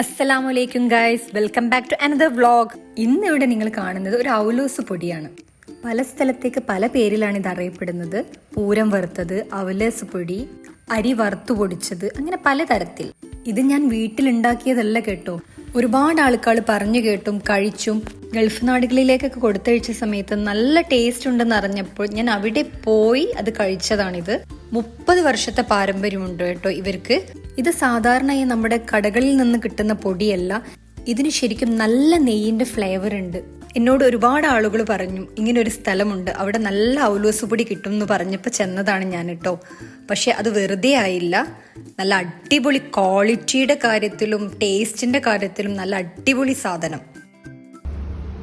അസ്സലാമലൈക്കും guys welcome back to another vlog ഇന്ന് ഇവിടെ നിങ്ങൾ കാണുന്നത് ഒരു ഔലോസ് പൊടിയാണ്. പല സ്ഥലത്തേക്ക് പല പേരിലാണ് ഇത് അറിയപ്പെടുന്നത്. പൂരം വറുത്തത് അവലേസ് പൊടി അരി വറുത്തു പൊടിച്ചത് അങ്ങനെ പലതരത്തിൽ. ഇത് ഞാൻ വീട്ടിലുണ്ടാക്കിയതല്ല കേട്ടോ. ഒരുപാട് ആൾക്കാർ പറഞ്ഞു കേട്ടും കഴിച്ചും ഗൾഫ് നാടുകളിലേക്കൊക്കെ കൊടുത്തയച്ച സമയത്ത് നല്ല ടേസ്റ്റ് ഉണ്ടെന്ന് അറിഞ്ഞപ്പോൾ ഞാൻ അവിടെ പോയി അത് കഴിച്ചതാണിത്. മുപ്പത് വർഷത്തെ പാരമ്പര്യമുണ്ട് കേട്ടോ ഇവർക്ക്. ഇത് സാധാരണയായി നമ്മുടെ കടകളിൽ നിന്ന് കിട്ടുന്ന പൊടിയല്ല. ഇതിന് ശരിക്കും നല്ല നെയ്യിന്റെ ഫ്ലേവർ ഉണ്ട്. എന്നോട് ഒരുപാട് ആളുകൾ പറഞ്ഞു ഇങ്ങനെ ഒരു സ്ഥലമുണ്ട് അവിടെ നല്ല ഔലോസ് പൊടി കിട്ടും എന്ന് പറഞ്ഞപ്പോൾ ചെന്നതാണ് ഞാൻ കേട്ടോ പക്ഷെ അത് വെറുതെ ആയില്ല. നല്ല അടിപൊളി ക്വാളിറ്റിയുടെ കാര്യത്തിലും ടേസ്റ്റിന്റെ കാര്യത്തിലും നല്ല അടിപൊളി സാധനം.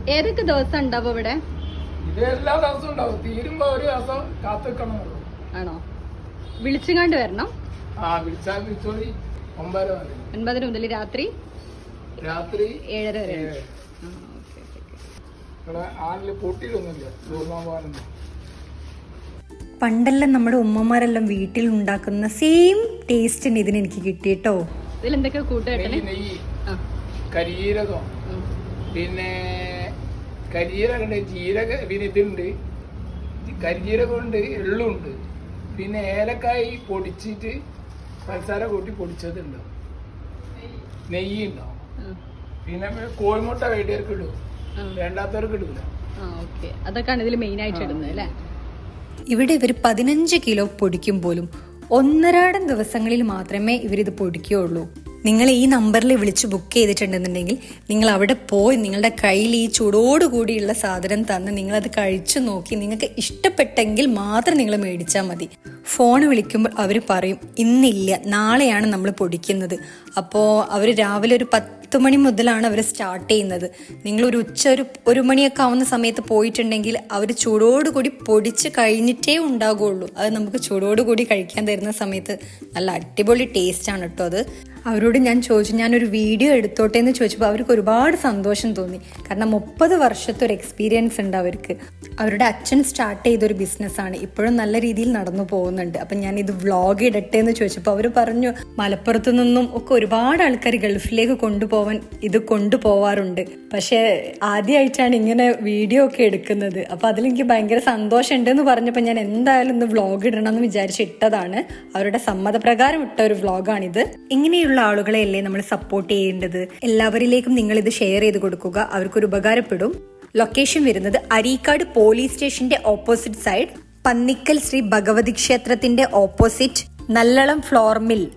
ഏതൊക്കെ ദിവസം ഉണ്ടാവും ഇവിടെ ഇത് എല്ലാ ദിവസവും ഉണ്ടാവും. തീരുമ്പോ ഒരു ദിവസം കാത്തു വെക്കണമല്ലോ ആണോ വിളിച്ചുകാണ്ട് വരണം. ആ വിളിച്ചാൽ വിളിച്ചോളി. ഒമ്പതര മതി ഒൻപതര മുതൽ രാത്രി? രാത്രി ഏഴര വരെ. പണ്ടെല്ലാം നമ്മുടെ ഉമ്മമാരെല്ലാം വീട്ടിൽ ഉണ്ടാക്കുന്ന സെയിം ടേസ്റ്റിന് ഇതിന് എനിക്ക് കിട്ടിയിട്ടോ? ഇതിലെന്തൊക്കെ നെയ്യ് കരിജീരകം പിന്നെ കരിജീരകമുണ്ട് ജീരക പിന്നെ ഇതുണ്ട്. കരിജീരകമുണ്ട് എള്ളുണ്ട് പിന്നെ ഏലക്കായി പൊടിച്ചിട്ട് പഞ്ചസാര കൂട്ടി പൊടിച്ചത് പൊടിച്ചതുണ്ട്? നെയ്യ് ഉണ്ടോ പിന്നെ കോഴിമുട്ട വേണ്ടിയവർക്ക് ഇടും വേണ്ടാത്തവർക്ക് ഇടില്ല അതൊക്കെയാണ് ഇതിൽ മെയിൻ ആയിട്ട് ഇടുന്നത് അല്ലേ? ഇവിടെ ഇവർ പതിനഞ്ച് കിലോ പൊടിക്കും പോലും ഒന്നരാടം ദിവസങ്ങളിൽ മാത്രമേ ഇവരിത് പൊടിക്കുകയുള്ളൂ. നിങ്ങൾ ഈ നമ്പറിൽ വിളിച്ച് ബുക്ക് ചെയ്തിട്ടുണ്ടെന്നുണ്ടെങ്കിൽ നിങ്ങൾ അവിടെ പോയി നിങ്ങളുടെ കയ്യിൽ ഈ ചൂടോടുകൂടിയുള്ള സാധനം തന്ന് നിങ്ങളത് കഴിച്ചു നോക്കി നിങ്ങൾക്ക് ഇഷ്ടപ്പെട്ടെങ്കിൽ മാത്രം നിങ്ങൾ മേടിച്ചാൽ മതി. ഫോൺ വിളിക്കുമ്പോൾ അവർ പറയും ഇന്നില്ല നാളെയാണ് നമ്മൾ പൊടിക്കുന്നത്. അപ്പോൾ അവർ രാവിലെ ഒരു പത്ത് മണി മുതലാണ് അവർ സ്റ്റാർട്ട് ചെയ്യുന്നത്. നിങ്ങൾ ഒരു ഉച്ച ഒരു ഒരു മണിയൊക്കെ ആവുന്ന സമയത്ത് പോയിട്ടുണ്ടെങ്കിൽ അവർ ചൂടോടുകൂടി പൊടിച്ച് കഴിഞ്ഞിട്ടേ ഉണ്ടാകുള്ളൂ. അത് നമുക്ക് ചൂടോടുകൂടി കഴിക്കാൻ തരുന്ന സമയത്ത് നല്ല അടിപൊളി ടേസ്റ്റ് ആണ് കേട്ടോ അത്. അവരോട് ഞാൻ ചോദിച്ചു ഞാനൊരു വീഡിയോ എടുത്തോട്ടെ? എന്ന് ചോദിച്ചപ്പോൾ അവർക്ക് ഒരുപാട് സന്തോഷം തോന്നി. കാരണം മുപ്പത് വർഷത്തെ ഒരു എക്സ്പീരിയൻസ് ഉണ്ട് അവർക്ക്. അവരുടെ അച്ഛൻ സ്റ്റാർട്ട് ചെയ്തൊരു ബിസിനസ്സാണ് ഇപ്പോഴും നല്ല രീതിയിൽ നടന്നു പോകുന്നുണ്ട്. അപ്പം ഞാൻ ഇത് വ്ളോഗ് ഇടട്ടെ എന്ന് ചോദിച്ചപ്പോൾ അവർ പറഞ്ഞു മലപ്പുറത്തു നിന്നും ഒക്കെ ഒരുപാട് ആൾക്കാർ ഗൾഫിലേക്ക് കൊണ്ടുപോവാൻ ഇത് കൊണ്ടുപോവാറുണ്ട്. പക്ഷേ ആദ്യമായിട്ടാണ് ഇങ്ങനെ വീഡിയോ ഒക്കെ എടുക്കുന്നത്. അപ്പോൾ അതിലെനിക്ക് ഭയങ്കര സന്തോഷമുണ്ട് എന്ന് പറഞ്ഞപ്പോൾ ഞാൻ എന്തായാലും ഇന്ന് വ്ളോഗ് ഇടണം എന്ന് ഇട്ടതാണ്. അവരുടെ സമ്മതപ്രകാരം ഇട്ട ഒരു വ്ളോഗാണിത് ഇങ്ങനെയുള്ള ആളുകളെയല്ലേ നമ്മൾ സപ്പോർട്ട് ചെയ്യേണ്ടത്? എല്ലാവരിലേക്കും നിങ്ങൾ ഇത് ഷെയർ ചെയ്ത് കൊടുക്കുക. അവർക്കൊരു ഉപകാരപ്പെടും. ലൊക്കേഷൻ വരുന്നത് അരീക്കാട് പോലീസ് സ്റ്റേഷന്റെ ഓപ്പോസിറ്റ് സൈഡ് പന്നിക്കൽ ശ്രീ ഭഗവതി ക്ഷേത്രത്തിന്റെ ഓപ്പോസിറ്റ് നല്ലളം ഫ്ലോർ മിൽ